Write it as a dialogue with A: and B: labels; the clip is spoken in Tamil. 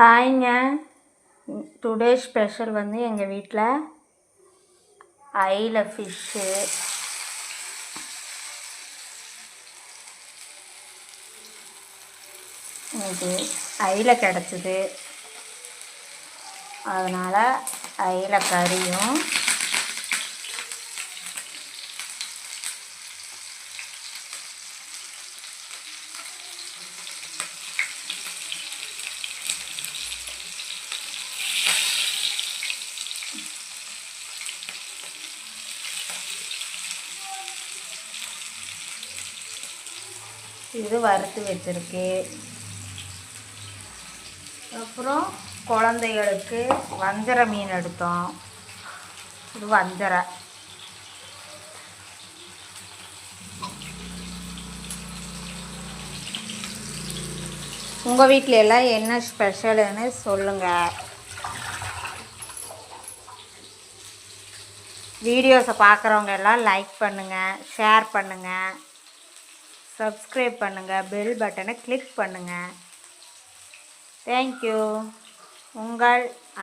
A: ஹாய்ங்க. டுடே ஸ்பெஷல் வந்து எங்கள் வீட்டில் ஐல ஃபிஷ்ஷு இன்னைக்கு ஐல கிடச்சிது. அதனால் ஐல கறியும் இது வறுத்து வச்சிருக்கு. அப்புறம் குழந்தைகளுக்கு வஞ்சர மீன் எடுத்தோம். இது வஞ்சர. உங்கள் வீட்டில எல்லாம் என்ன ஸ்பெஷலுன்னு சொல்லுங்கள் வீடியோஸை பார்க்குறவங்க எல்லாம் லைக் பண்ணுங்கள் ஷேர் பண்ணுங்கள் சப்ஸ்கிரைப் பண்ணுங்கள் பெல் பட்டனை கிளிக் பண்ணுங்கள் தேங்க்யூ உங்கள்